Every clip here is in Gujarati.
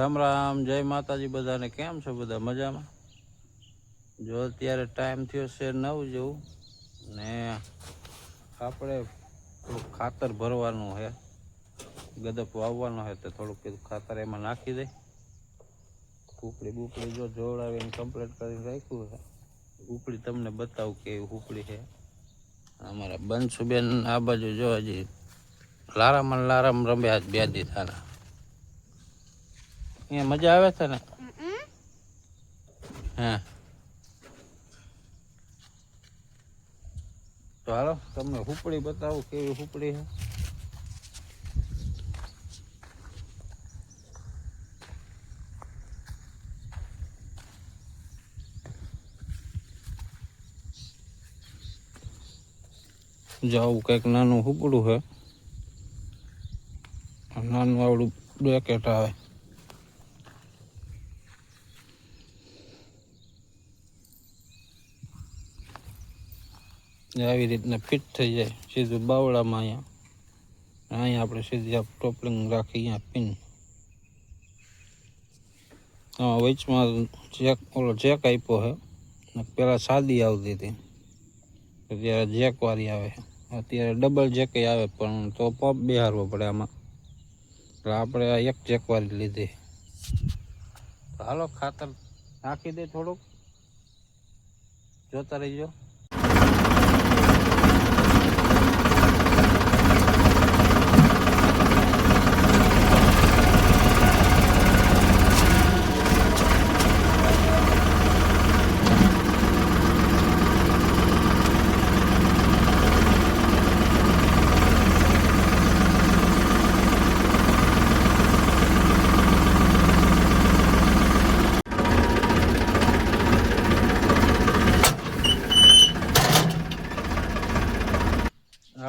રામ રામ, જય માતાજી, બધાને કેમ છો? બધા મજામાં? જો અત્યારે ટાઈમ થયો છે નવ જેવું, ને આપણે થોડુંક ખાતર ભરવાનું છે. ગદપ વાવવાનો છે, તો થોડુંક ખાતર એમાં નાખી દે. ઉપડી બુપડી જો જોડાવીને કમ્પ્લીટ કરીને રાખ્યું છે. ઉપડી તમને બતાવું કે એવી ઉપડી છે. અમારા બંશુબેન આ બાજુ જો હજી લારામાં લારામ રમ્યા બે દી થાના અહીંયા મજા આવે છે ને? હા. તો હાલો તમને હુપડી બતાવું કેવી હુપડી છે. જાવું કંઈક નાનું હુપડું છે. નાનું આવડું બેકેટ આવે. આવી રીતના ફિટ થઈ જાય. સીધું બાવળામાં અહીંયા. અહીંયા આપણે સીધી આ ટોપલિંગ રાખી અહીંયા પિન. હા વચમાં જેક, ઓલો જેક આપ્યો છે. ને પહેલાં સાદી આવતી હતી. અત્યારે જેકવાળી આવે અત્યારે ડબલ જેક આવે, પણ તો પપ બિહારવો પડે આમાં. એટલે આપણે આ એક જેકવારી લીધી. હાલો ખાતર નાખી દે થોડુંક. જોતા રહીજો.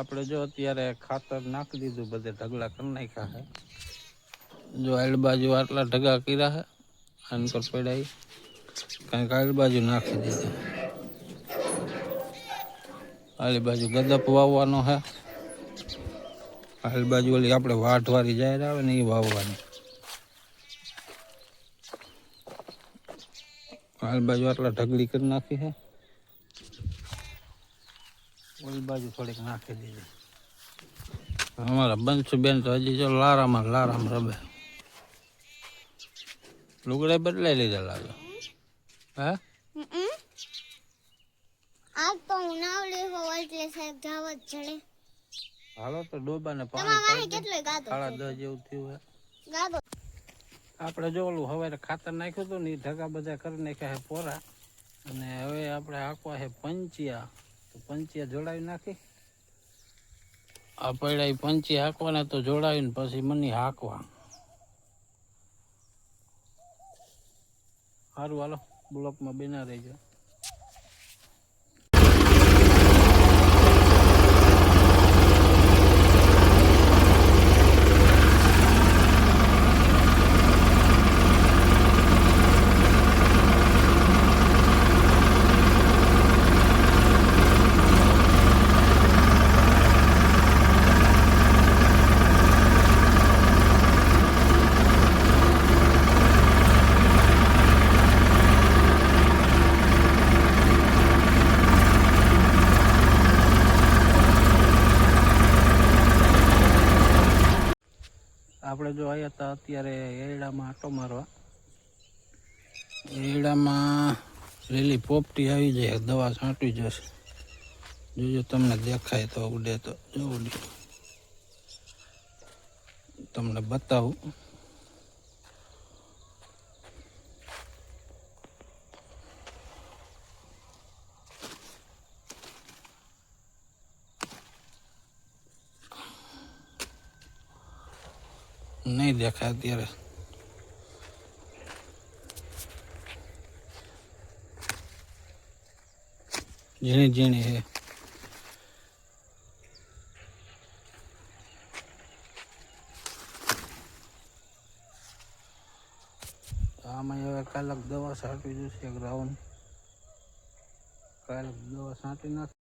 આપણે જો અત્યારે ખાતર નાખી દીધું, બધે ઢગલા કરી નાખ્યા છે. જો આડ આટલા ઢગા કર્યા છે, આન પર પડાવી કાંઈક આડ બાજુ નાખી દીધું. આલી બાજુ ગદપ વાવવાનો છે. આલી બાજુ ઓલી આપણે વાઢવારી જાહેર આવે ને એ વાવવાની. આલી બાજુ આટલા ઢગલી કરી નાખી છે. બાજુ થોડીક નાખી દીધી. અમારા બંશુબેન તો હજી જો લારામાં ને લારામાં રમે. લુગડે બદલાઈ લીધા લાગે. હા? આજ તો હું નાવલી એટલે સાહેબ જાવ જ જડે હાલો તો ડોબાને પાણી કેટલો સાડા દસ જેવું થયું હે. આપણે જો ઓલું હવે ખાતર નાખ્યું હતું ને એ ઢગા બધા કરી નાખ્યા છે પોરા. અને હવે આપણે હાંકવા છે પંચિયા. તો પંચિયા જોડાવી નાખી. આ પડ્યા પંચી હાંકવાના તો જોડાવીને પછી મની હાંકવા સારું હાલો, બ્લોકમાં બેના રહેજો. આપણે જો આવ્યા હતા અત્યારે એરડામાં આટો મારવા. એરડામાં લીલી પોપટી આવી જાય, દવા છાંટી જશે. જોજો તમને દેખાય તો ઉડે તો. જો તમને બતાવું. નહીં દેખાય અત્યારે ઝીણી ઝીણી છે આમાં હવે કાલક દવા છાંટવી જોશે એક રાઉન્ડ કાલક દવા છાંટી નાખ